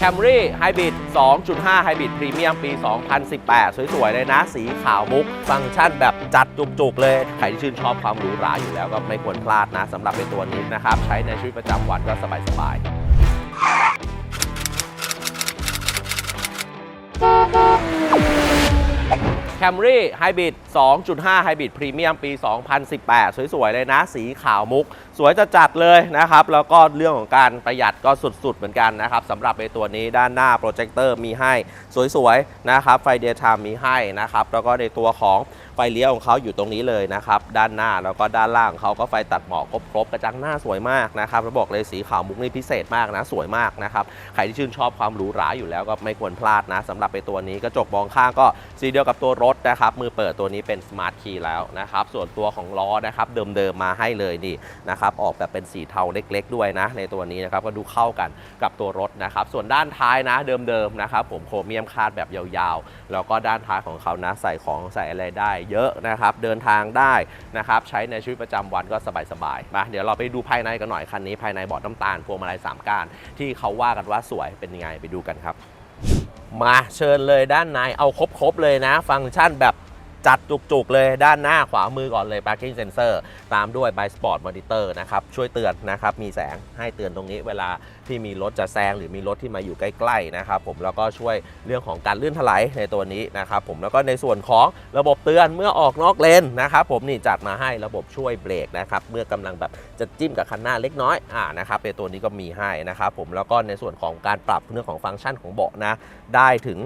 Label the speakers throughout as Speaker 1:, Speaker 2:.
Speaker 1: Camry Hybrid 2.5 Hybrid Premium ปี 2018 สวยๆ เลยนะ สีขาวมุก ฟังก์ชันแบบจัดจุกๆ เลย ใครที่ชื่นชอบความหรูหราอยู่แล้วก็ไม่ควรพลาดนะสำหรับในตัวนี้นะครับ ใช้ในชีวิตประจำวันก็สบายๆ Camry Hybrid 2.5 Hybrid Premium ปี 2018 สวย ๆ เลยนะ สีขาวมุก สวยจะจัดเลยนะครับ แล้วก็เรื่องของการประหยัดก็สุด ๆ เหมือนกันนะครับสำหรับในตัวนี้ด้านหน้าโปรเจคเตอร์มีให้ สวย ๆ นะครับ ไฟเดียทามมีให้นะครับ แล้วก็ในตัวของไฟเลี้ยวของเขาอยู่ตรงนี้เลยนะครับ ด้านหน้าแล้วก็ด้านล่างของเขาก็ไฟตัดหมอกครบๆกระจังหน้าสวยมากนะครับแล้วบอกเลยสีขาวมุกนี่พิเศษมากนะ สวยมากนะครับ ใครที่ชื่นชอบความหรูหราอยู่แล้วก็ไม่ควรพลาดนะสำหรับในตัวนี้กระจกมองข้างก็สีเดียวกับตัวรถถนะครับมือเปิดตัวนี้เป็นสมาร์ทคีย์แล้วนะครับส่วนตัวของล้อนะครับเดิมๆมาให้เลยนี่นะครับออกแบบเป็นสีเทาเล็ก ๆ ด้วยนะ ในตัวนี้นะครับก็ดูเข้ากันกับตัวรถนะครับส่วนด้านท้ายนะเดิมๆนะครับผมโครเมียมคาดแบบยาวๆ แล้วก็ด้านท้ายของเขานะใส่ของใส่อะไรได้เยอะนะครับเดินทางได้นะครับใช้ในชีวิตประจำวันก็สบายๆมาเดี๋ยวเราไปดูภายในกันหน่อยคันนี้ภายในเบาะน้ำตาลพวงมาลัยสามก้านที่เขาว่ากันว่าสวยเป็นยังไงไปดูกันครับ มาเชิญเลยด้านในเอาครบๆเลยนะ ฟังก์ชันแบบ จัดจุกๆ เลยด้านหน้าขวามือก่อนเลย parking sensor ตามด้วย by sport monitor นะครับ ช่วยเตือนนะครับ มีแสงให้เตือนตรงนี้เวลาที่มีรถจะแซงหรือมีรถที่มาอยู่ใกล้ ๆ นะครับผมแล้วก็ช่วยเรื่องของการลื่นถลายในตัวนี้นะครับผมแล้วก็ในส่วนของระบบเตือนเมื่อออกนอกเลนนะครับผมนี่จัดมาให้ระบบช่วยเบรกนะครับเมื่อกำลังแบบจะจิ้มกับคันหน้าเล็กน้อยอ่านะครับในตัวนี้ก็มีให้นะครับผมแล้วก็ในส่วนของการปรับเรื่องของฟังก์ชันของเบาะนะได้ถึง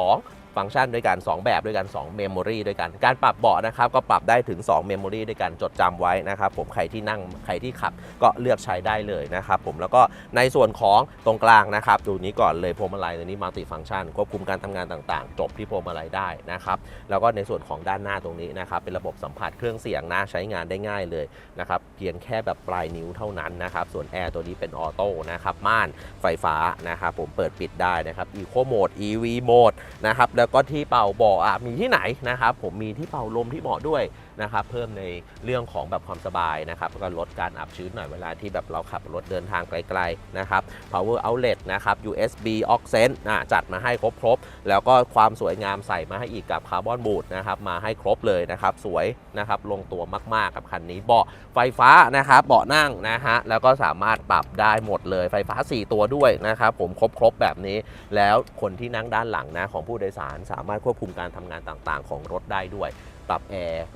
Speaker 1: 2 ฟังก์ชันด้วยกัน 2 แบบด้วยกัน2เมมโมรีด้วยกัน การปรับเบาะนะครับก็ปรับได้ถึง2เมมโมรีด้วยกันจดจำไว้นะครับผมใครที่นั่งใครที่ขับก็เลือกใช้ได้เลยนะครับผมแล้วก็ในส่วนของตรงกลางนะครับดูนี้ก่อนเลยพวงมาลัยตัวนี้มัลติฟังก์ชันควบคุมการทำงานต่างๆ จบที่พวงมาลัยได้นะครับแล้วก็ในส่วนของด้านหน้าตรงนี้นะครับเป็นระบบสัมผัสเครื่องเสียงนะใช้งานได้ง่ายเลยนะครับเพียงแค่แบบปลายนิ้วเท่านั้นนะครับส่วนแอร์ตัวนี้เป็นออโต้นะครับม่านไฟฟ้านะครับผมเปิดปิดได้นะครับ Eco Mode EV Mode นะครับแล้วก็ที่เป่าเบาะอะมีที่ไหนนะครับผมมีที่เป่าลมที่เบาะด้วยนะครับเพิ่มในเรื่องของแบบความสบายนะครับก็ลดการอับชื้นหน่อยเวลาที่แบบเราขับรถเดินทางไกลๆนะครับ Power Outlet นะครับ USB Aux อะจัดมาให้ครบๆแล้วก็ความสวยงามใส่มาให้อีกกับคาร์บอนบูดนะครับมาให้ครบเลยนะครับสวยนะครับลงตัวมากๆกับคันนี้เบาะไฟฟ้านะครับเบาะนั่งนะฮะแล้วก็สามารถปรับได้หมดเลยไฟฟ้า 4 ตัวด้วยนะครับผมครบๆแบบนี้แล้วคนที่นั่งด้านหลังนะของผู้โดยสารสามารถควบคุมการทำงานต่างๆ ของรถได้ด้วย ปรับแอร์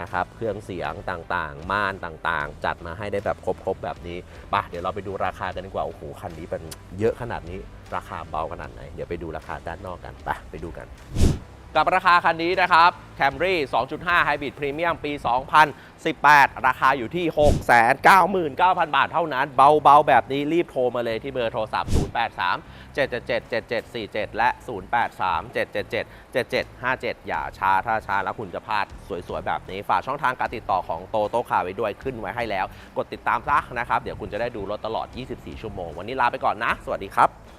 Speaker 1: นะครับ เครื่องเสียงต่างๆ ม่านต่างๆ จัดมาให้ได้แบบครบๆแบบนี้ไปะเดี๋ยวเราไปดูราคากันดีกว่า โอ้โห คันนี้เป็นเยอะขนาดนี้ ราคาเบาขนาดไหน เดี๋ยวไปดูราคาด้านนอกกันไปไปดูกัน กับราคาคันนี้นะครับ Camry 2.5 Hybrid Premium ปี 2018 ราคาอยู่ที่ 699,000 บาทเท่านั้น เบาๆ แบบนี้รีบโทรมาเลยที่เบอร์โทรศัพท์ 083 777 7747 และ 083 777 7757 อย่าช้าถ้าช้าแล้วคุณจะพลาดสวยๆ แบบนี้ ฝากช่องทางการติดต่อของโตโต้คาไว้ด้วยขึ้นไว้ให้แล้ว กดติดตามซะนะครับ เดี๋ยวคุณจะได้ดูรถตลอด 24 ชั่วโมง วันนี้ลาไปก่อนนะ สวัสดีครับ